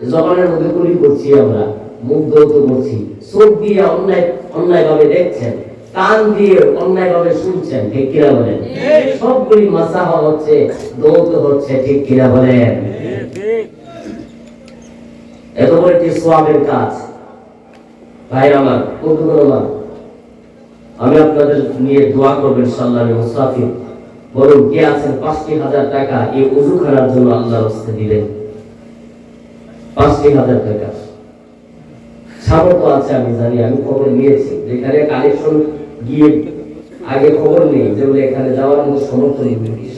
জবানের মধ্যে কুলি করছি আমরা মুখ দৌত করছি। চোখ দিয়ে অন্যায় অন্যায় ভাবে দেখছেন কান দিয়ে অন্যায় ভাবে শুনছেন ঠিক কিনা বলেন? সবগুলি মাসাহ হচ্ছে দৌত হচ্ছে ঠিক কিনা বলেন? এত বড় একটি সোয়াবের কাজ। ভাই আমার আমার আমি আপনাদের নিয়ে দোয়া করবেন সাল্লাহ মুসাফির বলুন কে আছেন? পাঁচটি হাজার টাকা এই উজু খানার জন্য আল্লাহর হস্তে দিলেন পাঁচটি হাজার টাকা। সামর্থ্য আছে, আমি জানি, আমি খবর নিয়েছি। যেখানে কালেকশন গিয়ে আগে খবর নেই যেগুলো এখানে যাওয়ার মতো সমর্থ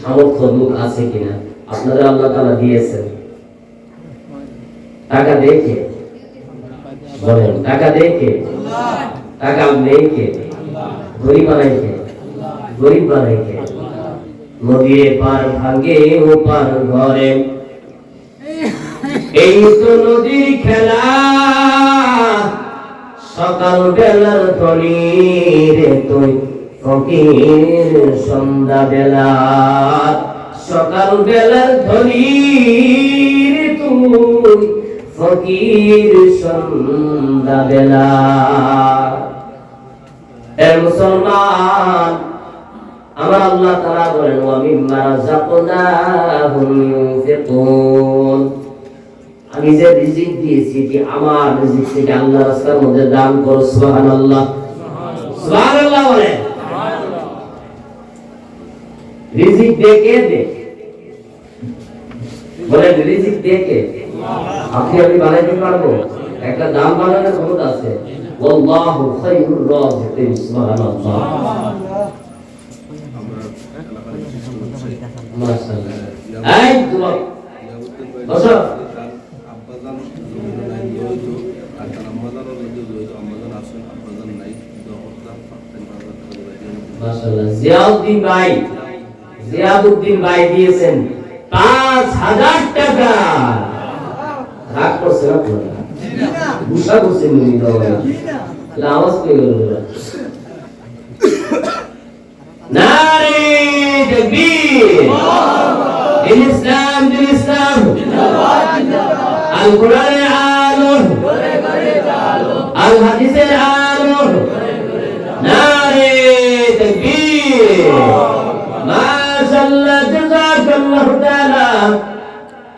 সামর্থ্য লোক আছে কিনা? আপনাদের আল্লাহ তালা দিয়েছেন। টাকা দেখে বলেন, টাকা দেখে টাকা নেই গরিব বানাই কে? গরিব বানাই কে? নদীর পার ভাগে ও পার ঘরে এই তো নদীর খেলা সকাল বেলার তরি রে তুই ফকির সন্ধ্যা বেলা সকাল বেলার ধরি রে তুই ফকির সন্ধ্যা বেলা মুসলমান, আমার আল্লাহ তাআলা বলেন, ওয়া মিম্মা রাযাকনাহুম ইউনফিকুন। আমি যে রিজিক দিয়েছি, এটি আমার রিজিক থেকে আল্লাহ রাস্তার মধ্যে দান করো, সুবহানাল্লাহ। সুবহানাল্লাহ বলেন রিজিক দে কে দে? রিজিক দে কে? আপনি আমি বানাইতে পারব? একটা দাম বানানোর ক্ষমতা আছে। ওয়াল্লাহু খায়রুর রাযিকিন সুবহানাল্লাহ। মাশাআল্লাহ। জিয়াউদ্দিন ভাই জিয়াউদ্দিন ভাই দিয়েছেন পাঁচ হাজার টাকা। রাগ করছে না পুরো গুসা করছে মিনি দাওয়া আওয়াজ পেয়ে গেল নারে তাকবীর দিন ইসলাম দিন ইসলাম। আল কোরআনের আলো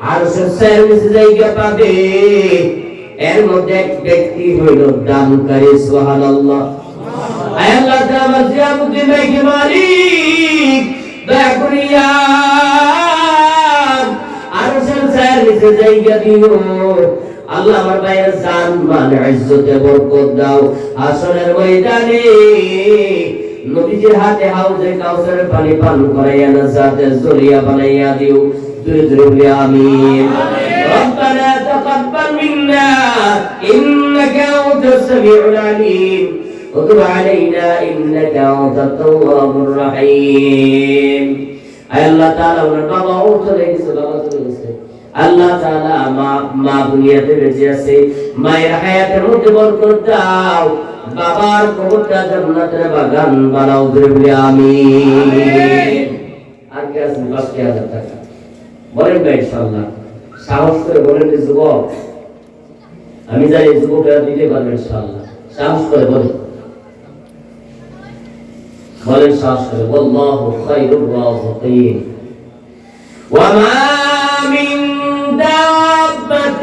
আর নিচে জায়গা পাবে। এর মধ্যে এক ব্যক্তি হইল দানকারী, সুবহানাল্লাহ। আল্লাহ তাআলা জিয়ামুদ্দিন ভাইকে মালিক, দয়া করিয়া আর নিচে জায়গা দিও আল্লাহ আমার ভাইয়ের জান মান ইজ্জতে বরকত দাও। আসরের ময়দানে নবীজির হাতে হাউজে কাউসারের পানি পান করাইয়া না সাথে জরিয়া বানাইয়া দিও দূরে দূরে বলি আমিন ربنا تقبل منا إنك أنت السميع العليم وتب علينا إنك أنت التواب الرحيم أي الله تعالى ونبغى أوتو لك سبحانه وتعالى আল্লাহ তাআলা মা মা দুনিয়াতে বেঁচে আছে মায়ের হায়াতের মধ্যে বরকত দাও বাবার কবরটা জান্নাতের বাগান বানাও ধরে বলে আমিন আর কে আছেন পাঁচটি হাজার টাকা বলেন ভাই ইনশাআল্লাহ সাহস করে বলেন যে যুবক আমি জানি যুবকেরা দিতে পারবে ইনশাআল্লাহ সাহস করে বলেন বলেন সাহস করে والله خير الرازقين وما من دابة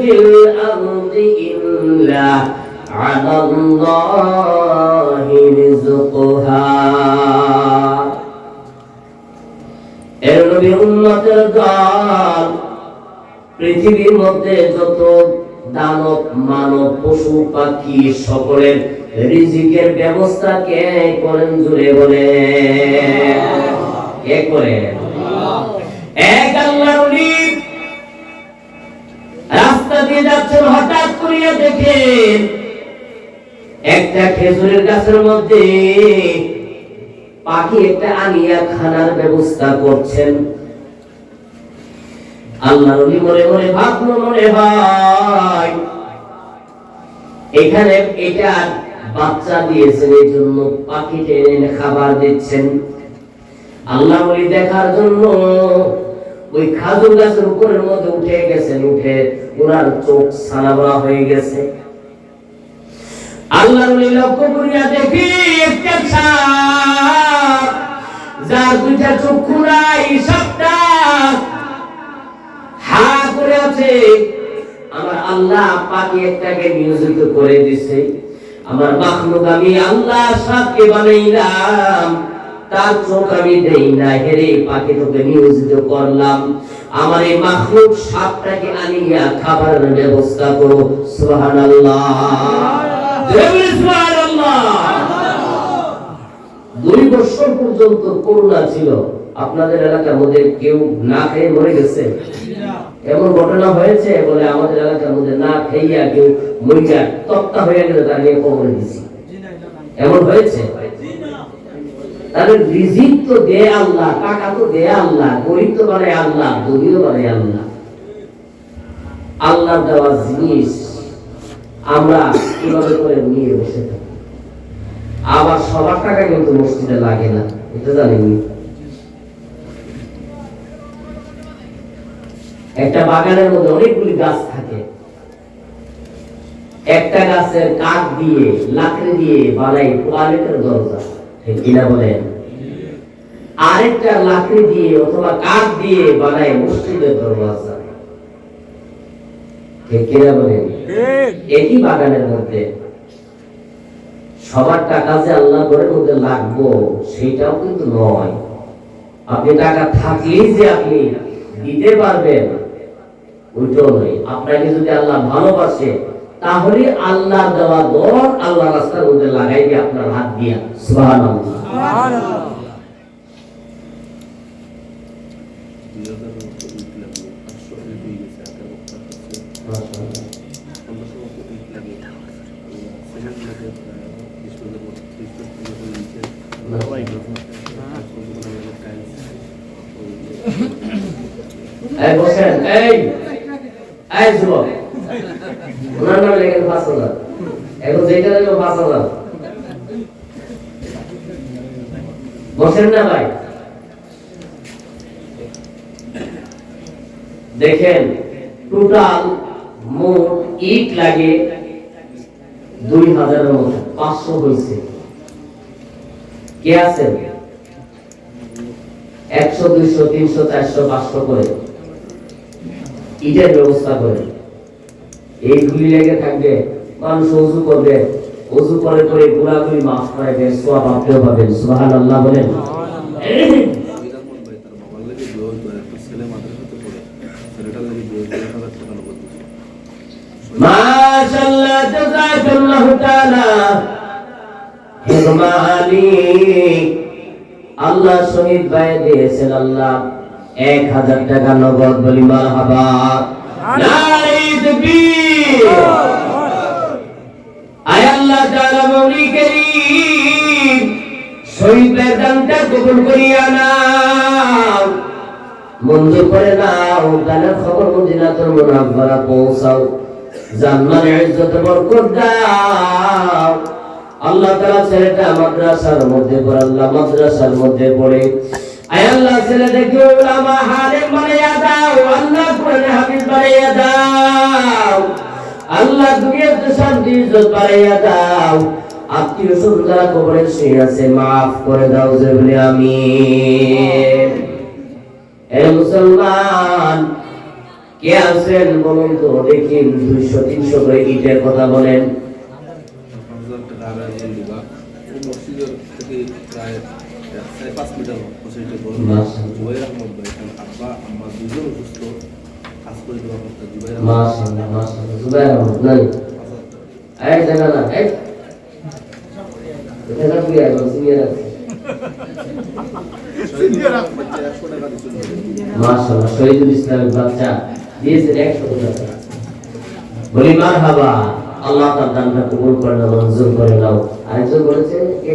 في الأرض إلا على الله رزقها এর নবী উম্মতের দল পৃথিবীর মধ্যে যত দানব মানব পশু পাখি সকলের রিজিকের ব্যবস্থা কে করেন জুড়ে বলে কে করেন এক আল্লাহর ওলি রাস্তা দিয়ে যাচ্ছেন হঠাৎ করিয়া দেখেন একটা খেজুরের গাছের মধ্যে পাখি একটা আনিয়া খানার ব্যবস্থা করছেন। আল্লাহ মনে মনে মনে এখানে এটা বাচ্চা দিয়েছেন এই জন্য খাবার দিচ্ছেন। আল্লাহ বলি, দেখার জন্য ওই খাজুর গাছের উপরের মধ্যে উঠে গেছেন, উঠে ওনার চোখ সানাবরা হয়ে গেছে। আল্লাহ লক্ষ্য করিয়া দেখি যার দুইটা চক্ষু নাই হা করে আছে। আমার আল্লাহ একটাকে নিয়োজিত করে দিছে। আমার মাখলুক আমি আল্লাহ সাপকে বানাইলাম। তার চোখ আমি দেই না, হেরে পাখি তোকে নিয়োজিত করলাম। আমার এই মাখলুক সাপটাকে আনিয়া খাবারের ব্যবস্থা করো দুই বছর পর্যন্ত করোনা ছিল। আপনাদের এলাকার মধ্যে কেউ না খেয়ে মরে গেছে? এমন ঘটনা হয়েছে বলে আমাদের এলাকার মধ্যে না কেউ মরিয়া তক্তা হয়ে গেলে নিয়ে কবরে দিছি এমন হয়েছে? আল্লাহ আল্লাহ। আল্লাহ দেওয়া জিনিস আমরা কীভাবে করে নিয়ে বসে আবার সবার টাকা কিন্তু মসজিদে লাগে না, এটা জানেনি একটা বাগানের মধ্যে অনেকগুলি গাছ থাকে। একটা গাছের কাঠ দিয়ে, লাকড়ি দিয়ে বানাই টয়লেটের দরজা। কিনা বলেন? আরেকটা লাকড়ি দিয়ে অথবা কাঠ দিয়ে বানাই মসজিদের দরজা। ঠিক কিনা বলেন? একই বাগানের মধ্যে সবার টাকা যে আল্লাহ ঘরের মধ্যে লাগবো সেটাও কিন্তু নয়। আপনি টাকা থাকলেই যে আপনি দিতে পারবেন ওইটাও নয়। আপনাকে যদি আল্লাহ ভালোবাসে তাহলে আল্লাহ দেওয়া দর আল্লাহ রাস্তার মধ্যে লাগাই দিয়ে আপনার হাত দিয়া। সুবহানাল্লাহ। এই, বসেন, এই এই যুবক। ওনার নাম লেখেন পাঁচ হাজার। যেটা দেবো পাঁচ হাজার। বসেন না ভাই। দেখেন টোটাল মোট ইট লাগে দুই হাজারের মতো। পাঁচশো হয়েছে। কে আছেন একশো, দুইশো, তিনশো, চারশো, পাঁচশো করে। ইটের ব্যবস্থা করে। এইগুলি লেগে থাকবে, মানুষ অজু করবে। অজু করে করে গুড়াগুড়ি মাফ করাবে সোয়াব আপনিও পাবেন সুবাহান আল্লাহ বলেন। মাশাআল্লাহ, জাযাকাল্লাহু তাআলা। হিরমানি আল্লাহ শহীদ ভাই দিয়েছেন আল্লাহ এক হাজার টাকা নগদ বলি মারহাবা আয় আল্লাহ তাআলা মৌলি করিম শহীদ দানটা কবুল করিয়া নাও। মঞ্জুর করে নাও খবর মদিনাতুল মুনাওয়ারা পৌঁছাও। জান্নাতে ইজ্জত বরকত দাও। আল্লাহ তাআলা ছেলেটা মাদ্রাসার মধ্যে পড়ে, আল্লাহ মাদ্রাসার মধ্যে পড়ে। আয় আল্লাহ ছেলেটাকে উলামা দাও, আল্লাহ কোরআনে হাফিজ দাও। আল্লাহ দুনিয়াতে শান্তি, ইজ্জত দাও। আত্মীয় স্বজন যারা কবরে শুয়ে আছে করে দাও যে বলে আমিন। এ মুসলমান, কে আছেন বলুন তো, দেখি দুইশো, তিনশো করে ইটের কথা বলেন। মাশাআল্লাহ মাশাআল্লাহ জুবাইর আহমদ নাই। এই জায়গা না এই। এটা না তুই আইবো সিনিয়র আছে। মাশাআল্লাহ শহীদুল ইসলামের বাচ্চা। দিয়েছেন একশো টাকা। বলি মারহাবা। আল্লাহ তার দানটা কবুল করে নাও মঞ্জুর করে নাও। আরেকজন বলেছে এ